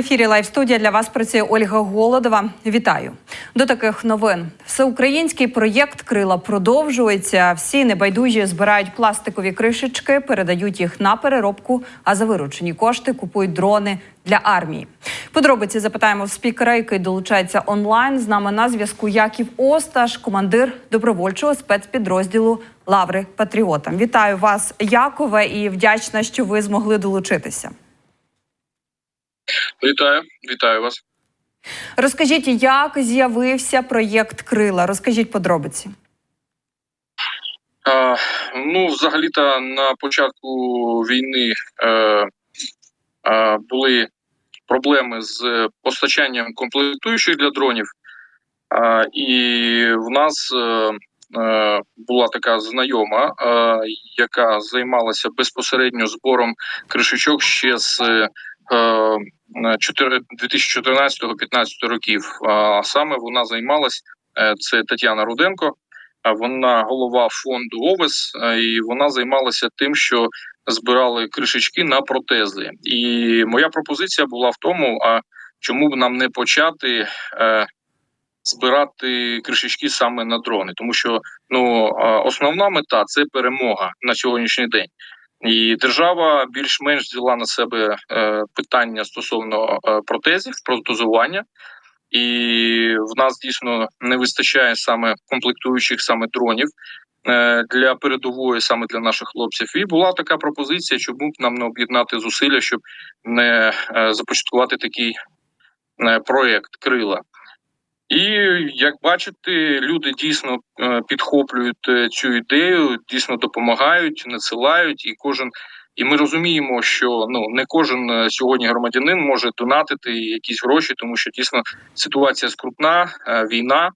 Ефірі Лайв студія для вас працює Ольга Голодова. Вітаю до таких новин. Всеукраїнський проєкт Крила продовжується. Всі небайдужі збирають пластикові кришечки, передають їх на переробку, а за виручені кошти купують дрони для армії. Подробиці запитаємо в спікера, який долучається онлайн. З нами на зв'язку Яків Осташ, командир добровольчого спецпідрозділу Лаври Патріота. Вітаю вас, Якове, і вдячна, що ви змогли долучитися. Вітаю, вітаю вас. Розкажіть, як з'явився проєкт Крила? Розкажіть подробиці. А, ну, взагалі-то на початку війни е, е, були проблеми з постачанням комплектуючих для дронів, а, і в нас е, е, була така знайома, е, яка займалася безпосередньо збором кришечок ще з е, 2014-15 років. А саме вона займалась е, це Тетяна Руденко. Вона голова фонду ОВЕС, е, і вона займалася тим, що збирали кришечки на протези. І моя пропозиція була в тому: а чому б нам не почати е, збирати кришечки саме на дрони? Тому що ну е, основна мета це перемога на сьогоднішній день. І держава більш-менш взяла на себе е, питання стосовно е, протезів, протезування, і в нас дійсно не вистачає саме комплектуючих саме дронів е, для передової, саме для наших хлопців. І була така пропозиція, чому б нам не об'єднати зусилля, щоб не започаткувати такий проект крила. І як бачите, люди дійсно е, підхоплюють е, цю ідею, дійсно допомагають, надсилають, і кожен. І ми розуміємо, що ну не кожен е, сьогодні громадянин може донатити якісь гроші, тому що дійсно ситуація скрутна, війна.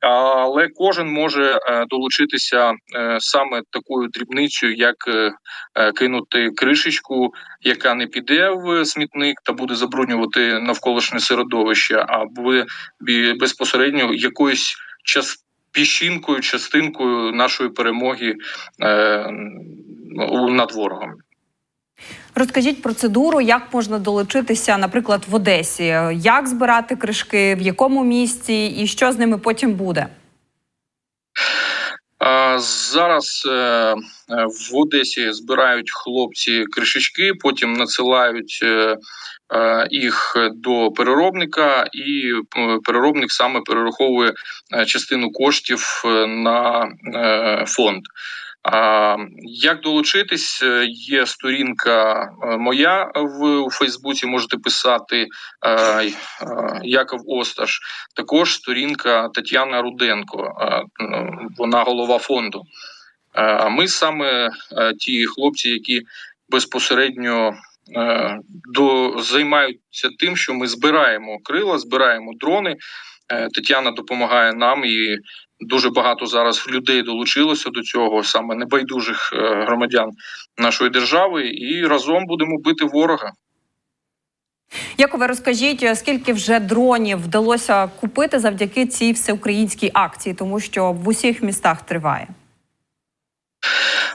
Але кожен може е, долучитися е, саме такою дрібницею, як е, кинути кришечку, яка не піде в смітник та буде забруднювати навколишнє середовище, а буде безпосередньо якоюсь час піщинкою, частинкою нашої перемоги над ворогом. Розкажіть процедуру, як можна долучитися, наприклад, в Одесі. Як збирати кришки, в якому місці і що з ними потім буде? Зараз е, е, в Одесі збирають хлопці кришечки, потім надсилають е, їх до переробника, і переробник саме перераховує частину коштів на фонд. Як долучитись? Е, Є сторінка е, моя в Фейсбуці. Можете писати е, Яков Осташ. Також сторінка Тетяна Руденко. Вона голова фонду. А ми саме ті хлопці, які безпосередньо до займаються тим, що ми збираємо крила, збираємо дрони. Е, Тетяна допомагає нам і дуже багато зараз людей долучилося до цього, саме небайдужих е, громадян нашої держави, і разом будемо бити ворога. Якове, розкажіть, скільки вже дронів вдалося купити завдяки цій всеукраїнській акції, тому що в усіх містах триває.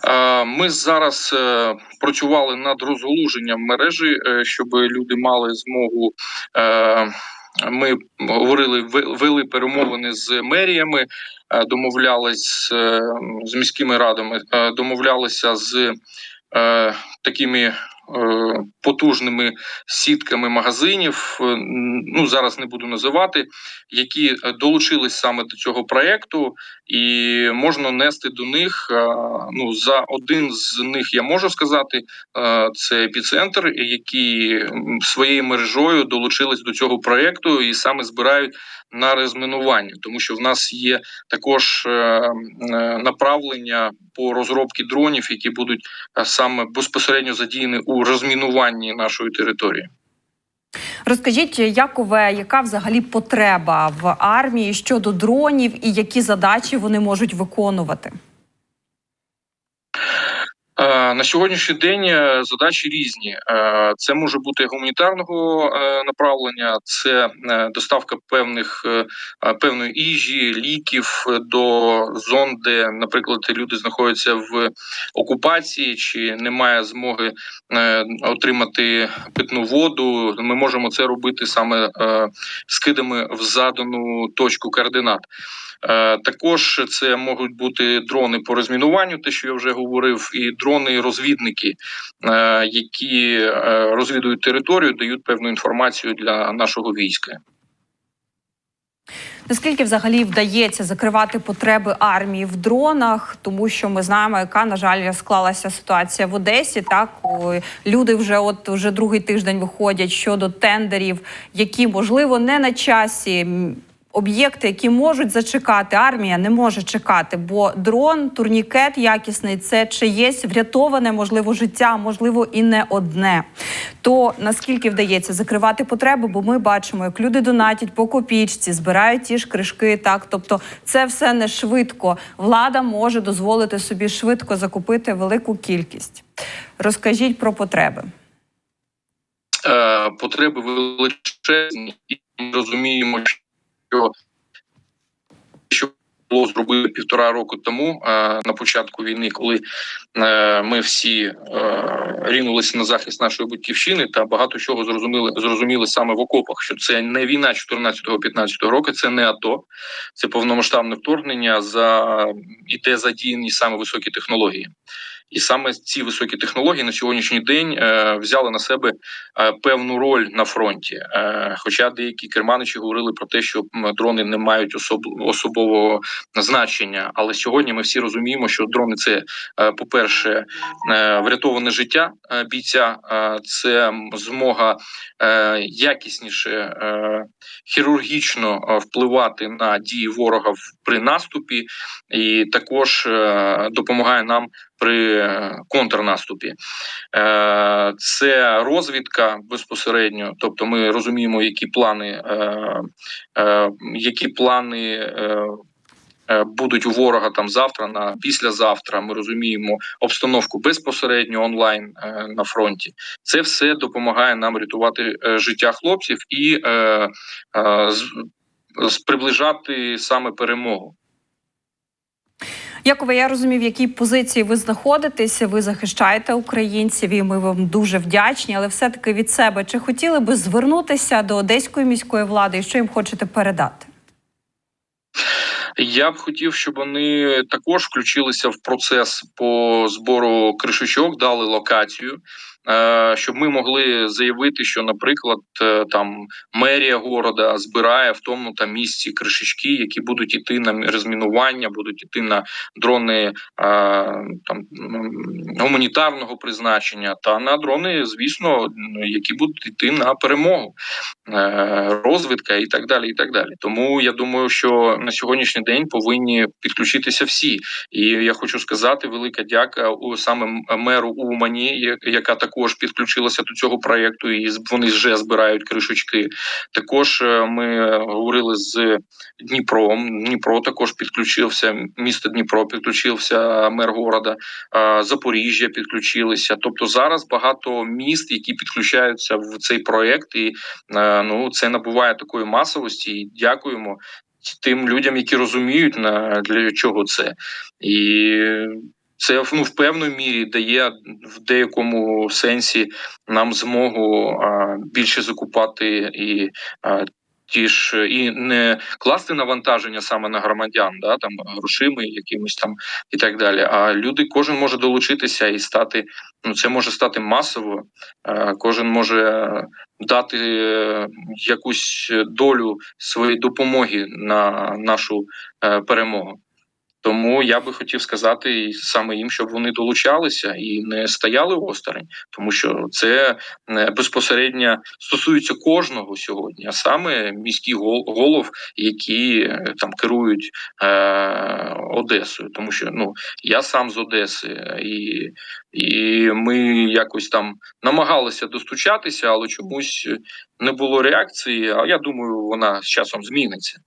Е, Ми зараз е, працювали над розголуженням мережі, е, щоб люди мали змогу. Ми говорили, ве- вели перемовини з меріями, е, домовлялись е, з міськими радами, е, домовлялися з такими потужними сітками магазинів. е, Ну зараз не буду називати, які е, долучились саме до цього проекту і можна нести до них. е, Ну за один з них я можу сказати, е, це епіцентр, які своєю мережою долучились до цього проекту і саме збирають на розмінування, тому що в нас є також е, е, направлення по розробці дронів, які будуть е, саме безпосередньо задіяні у розмінуванні нашої території. Розкажіть, Якове, яка взагалі потреба в армії щодо дронів і які задачі вони можуть виконувати? На сьогоднішній день е, задачі різні. Е, Це може бути гуманітарного е, направлення, це доставка певних певної їжі, ліків до зон, де, наприклад, люди знаходяться в окупації чи немає змоги отримати питну воду. Ми можемо це робити саме скидами в задану точку координат. Е, Також це можуть бути дрони по розмінуванню, те, що я вже говорив, і дрони-розвідники, е, які е, розвідують територію, дають певну інформацію для нашого війська. Наскільки взагалі вдається закривати потреби армії в дронах, тому що ми знаємо, яка на жаль склалася ситуація в Одесі. Так люди вже от вже другий тиждень виходять щодо тендерів, які можливо не на часі. Об'єкти, які можуть зачекати, армія не може чекати, бо дрон, турнікет якісний це чиєсь врятоване, можливо, життя, можливо, і не одне. То наскільки вдається закривати потреби, бо ми бачимо, як люди донатять по копійці, збирають ті ж кришки. Так, тобто, це все не швидко. Влада може дозволити собі швидко закупити велику кількість. Розкажіть про потреби. Е, Потреби величезні, і розуміємо, що що було зробити півтора року тому, на початку війни, коли е, ми всі е, рінулися на захист нашої батьківщини, та багато чого зрозуміли зрозуміли саме в окопах, що це не війна 14-15 року, це не АТО, це повномасштабне вторгнення за і де задіяні саме високі технології. І саме ці високі технології на сьогоднішній день е, взяли на себе е, певну роль на фронті. Е, хоча деякі керманичі говорили про те, що дрони не мають особ, особового значення. Але сьогодні ми всі розуміємо, що дрони це, по-перше, врятоване життя бійця, це змога якісніше хірургічно впливати на дії ворога при наступі, і також допомагає нам при е, контрнаступі. Е, Це розвідка безпосередньо, тобто ми розуміємо, які плани, е, які плани. Будуть у ворога там завтра на післязавтра. Ми розуміємо обстановку безпосередньо онлайн е, на фронті. Це все допомагає нам рятувати е, життя хлопців і е, е, з- приближати саме перемогу. Якове, я розумію, в якій позиції ви знаходитеся. Ви захищаєте українців, і ми вам дуже вдячні. Але все-таки від себе чи хотіли би звернутися до одеської міської влади, і що їм хочете передати? Я б хотів, щоб вони також включилися в процес по збору кришечок, дали локацію, щоб ми могли заявити, що, наприклад, е, там мерія города збирає в тому там місці кришечки, які будуть іти на розмінування, будуть іти на дрони е, там гуманітарного призначення, та на дрони, звісно, які будуть йти на перемогу. Е, розвідка і так далі. І так далі. Тому я думаю, що на сьогоднішній день повинні підключитися всі. І я хочу сказати велика дяка саме меру Умані, яка також підключилася до цього проєкту, і вони вже збирають кришечки. Також е, ми говорили з Дніпром. Дніпро також підключився. Місто Дніпро підключився, мер города, Запоріжжя підключилися. Тобто зараз багато міст, які підключаються в цей проєкт, і Е, Ну це набуває такої масовості. І дякуємо тим людям, які розуміють на для чого це, і це ну, в певної мірі дає в деякому сенсі нам змогу а, більше закупати і. А, Ті ж і не класти навантаження саме на громадян, да там грошима, якимось там і так далі. А люди, кожен може долучитися і стати. Ну це може стати масово. Кожен може дати е, якусь долю своєї допомоги на нашу е, перемогу. Тому я би хотів сказати саме їм, щоб вони долучалися і не стояли осторонь, тому що це е, безпосередньо стосується кожного сьогодні, а саме міських гол- голов, які е, там керують е, Одесою. Тому що ну я сам з Одеси, і, і ми якось там намагалися достучатися, але чомусь не було реакції. А я думаю, вона з часом зміниться.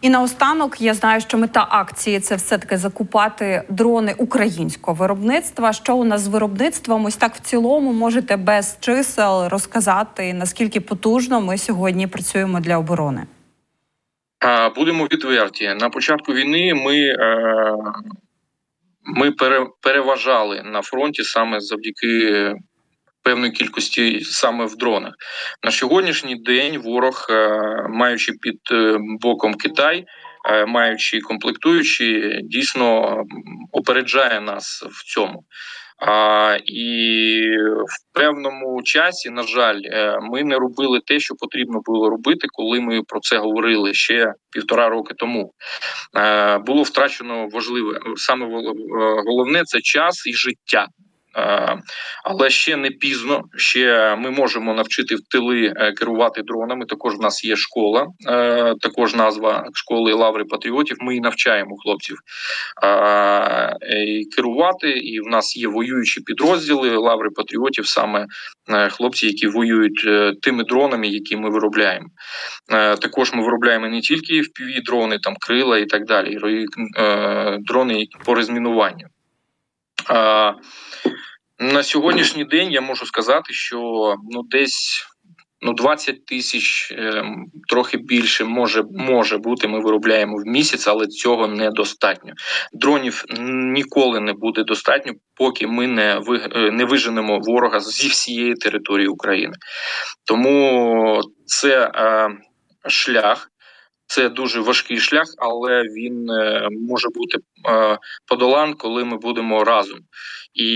І наостанок я знаю, що мета акції це все таки закупати дрони українського виробництва. Що у нас з виробництвом? Ось так в цілому можете без чисел розказати наскільки потужно ми сьогодні працюємо для оборони. Будемо відверті. На початку війни ми, е, ми переважали на фронті саме завдяки певної кількості саме в дронах. На сьогоднішній день ворог, е, маючи під е, боком Китай, е, маючи комплектуючі, дійсно опереджає нас в цьому. А, і в певному часі, на жаль, ми не робили те, що потрібно було робити, коли ми про це говорили ще півтора роки тому. Було втрачено важливе саме головне це час і життя. Е, Але ще не пізно. Ще ми можемо навчити в тили е, керувати дронами. Також в нас є школа, е, також назва школи Лаври Патріотів. Ми і навчаємо хлопців керувати. І в нас є воюючі підрозділи Лаври Патріотів, саме хлопці, які воюють тими дронами, які ми виробляємо. Також ми виробляємо не тільки fpv дрони, там крила і так далі, дрони по розмінуванню. На сьогоднішній день я можу сказати, що ну десь ну 20 тисяч, е, трохи більше може, може бути. Ми виробляємо в місяць, але цього недостатньо. Дронів ніколи не буде достатньо, поки ми не ви, е, не виженемо ворога зі всієї території України. Тому це е, шлях. Це дуже важкий шлях, але він е, може бути е, подолан, коли ми будемо разом. І,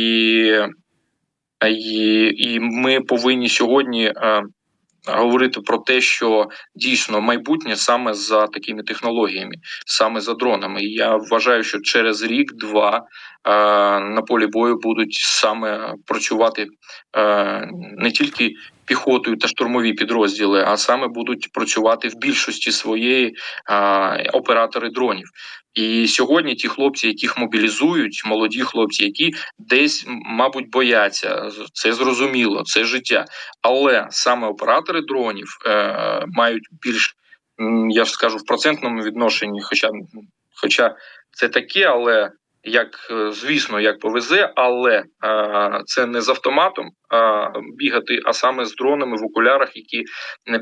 і, і ми повинні сьогодні е, говорити про те, що дійсно майбутнє саме за такими технологіями, саме за дронами. І я вважаю, що через рік-два на полі бою будуть саме працювати не тільки піхотою та штурмові підрозділи, а саме будуть працювати в більшості своєї е, оператори дронів. І сьогодні ті хлопці, яких мобілізують, молоді хлопці, які десь, мабуть, бояться, це зрозуміло, це життя. Але саме оператори дронів е, мають більш, я ж скажу, в процентному відношенні, хоча, хоча це таке, але як е, звісно, як повезе, але е, це не з автоматом е, бігати, а саме з дронами в окулярах, які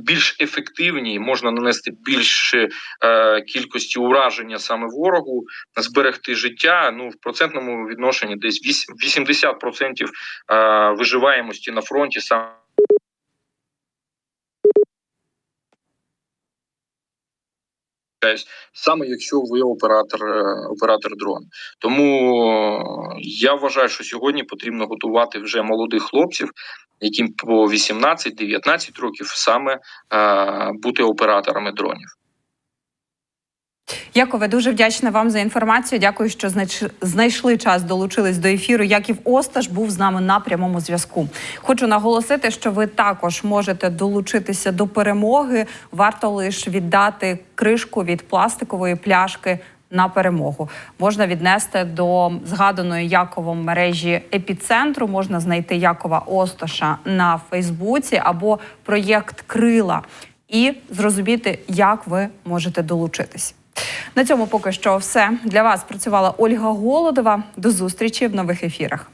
більш ефективні, можна нанести більше е, кількості ураження саме ворогу, зберегти життя. Ну в процентному відношенні десь віс- 80% е, виживаємості на фронті саме. Саме якщо ви оператор е, оператор дрон, тому я вважаю, що сьогодні потрібно готувати вже молодих хлопців, яким по 18-19 років саме е, бути операторами дронів. Якове, дуже вдячна вам за інформацію. Дякую, що знайш- знайшли час, долучились до ефіру. Яків Осташ був з нами на прямому зв'язку. Хочу наголосити, що ви також можете долучитися до перемоги. Варто лише віддати кришку від пластикової пляшки. На перемогу можна віднести до згаданої Яковом мережі епіцентру. Можна знайти Якова Остоша на Фейсбуці або проєкт Крила і зрозуміти, як ви можете долучитись. На цьому поки що все для вас працювала Ольга Голодова. До зустрічі в нових ефірах.